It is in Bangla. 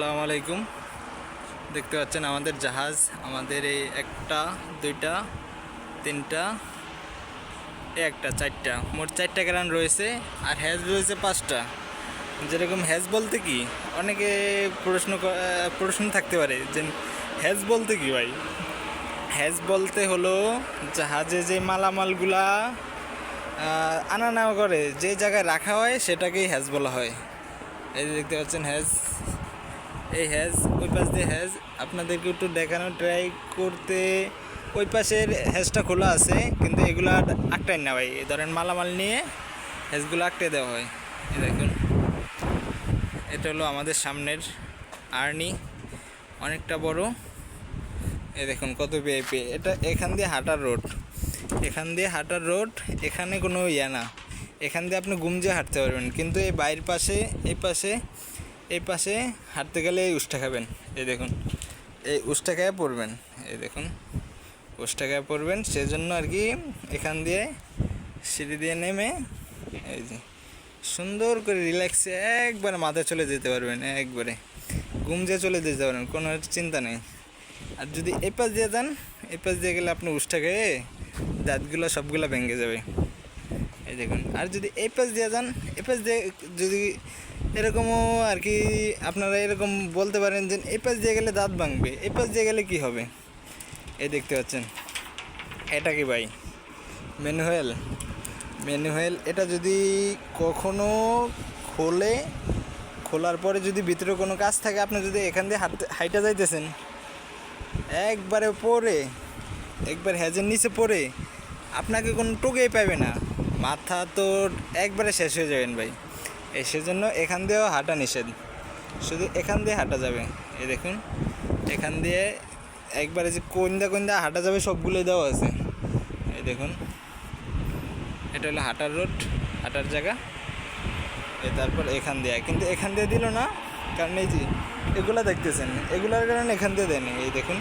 আসসালামু আলাইকুম। দেখতে পাচ্ছেন আমাদের জাহাজ, আমাদের এই একটা, দুইটা, তিনটা একটা, চারটা। মোট চারটা গ্রান রয়েছে আর হ্যাজ রয়েছে পাঁচটা। যেরকম হ্যাজ বলতে কি, অনেকে প্রশ্ন প্রশ্ন থাকতে পারে যে হ্যাজ বলতে কি ভাই? হ্যাজ বলতে হলো জাহাজে যে মালামালগুলা আনা নেওয়া করে, যে জায়গায় রাখা হয় সেটাকেই হ্যাজ বলা হয়। এই দেখতে পাচ্ছেন হ্যাজ এই হ্যাজ, ওই পাশ দিয়ে হ্যাজ। আপনাদেরকে একটু দেখানোর ট্রাই করতে, ওই পাশের হ্যাজটা খোলা আছে, কিন্তু এগুলো আটটাই না ভাই। ধরেন মালামাল নিয়ে হ্যাজগুলো আটকে দেওয়া হয়। দেখুন। এটা হলো আমাদের সামনের আর্নি। অনেকটা বড়। এই দেখুন কত বিআইপি এটা এখান দিয়ে হাঁটার রোড। এখান দিয়ে হাঁটার রোড, এখানে কোনো ইয়া না। এখান দিয়ে আপনি গুমজে হাঁটতে পারবেন। কিন্তু এই বাইরের পাশে, এই পাশে এই পাশে হাঁটতে গেলে এই উষ্টা খাবেন। এই দেখুন, এই উষ্টা খায় পড়বেন এই দেখুন উষ্টা খায় পড়বেন সেজন্য আর কি এখান দিয়ে সিঁড়ি দিয়ে নেমে এই যে সুন্দর করে রিল্যাক্সে একবারে মাথায় চলে যেতে পারবেন, একবারে। গুমজে চলে যেতে পারবেন, কোনো চিন্তা নেই। আর যদি এই পাশ দিয়ে যান এই পাশ দিয়ে গেলে আপনি উষ্টা খেয়ে দাঁতগুলো সবগুলো ভেঙে যাবে। এই দেখুন, আর যদি এই পাশ দিয়ে যান, এই পাশ দিয়ে যদি এরকমও আর কি আপনারা এরকম বলতে পারেন যে এই পাশ দিয়ে গেলে দাঁত ভাঙবে, এই পাশ দিয়ে গেলে কি হবে? এই দেখতে পাচ্ছেন, এটা কি ভাই? ম্যানুয়াল ম্যানুয়াল, এটা যদি কখনো খোলে, খোলার পরে যদি ভিতরে কোনো কাজ থাকে, আপনি যদি এখান দিয়ে হাঁটতে, হাইটা যাইতেছেন, একবারে পরে একবার হ্যাজের নিচে পড়ে, আপনাকে কোনো টোকেই পাবে না। মাথা তো একবারে শেষ হয়ে যাবেন ভাই। এই সেজন্য এখান দিয়েও হাঁটা নিষেধ। শুধু এখান দিয়ে হাঁটা যাবে। এই দেখুন, এখান দিয়ে একবারে যে কোন্দা কোন্দা হাঁটা যাবে সবগুলোই দেওয়া আছে। এই দেখুন, এটা হলো হাঁটার রোড হাঁটার জায়গা। তারপর এখান দিয়ে, কিন্তু এখান দিয়ে দিল না, কারণ এই যে এগুলা দেখতেছেন, এগুলার কারণে এখান দিয়ে দেয়নি। এই দেখুন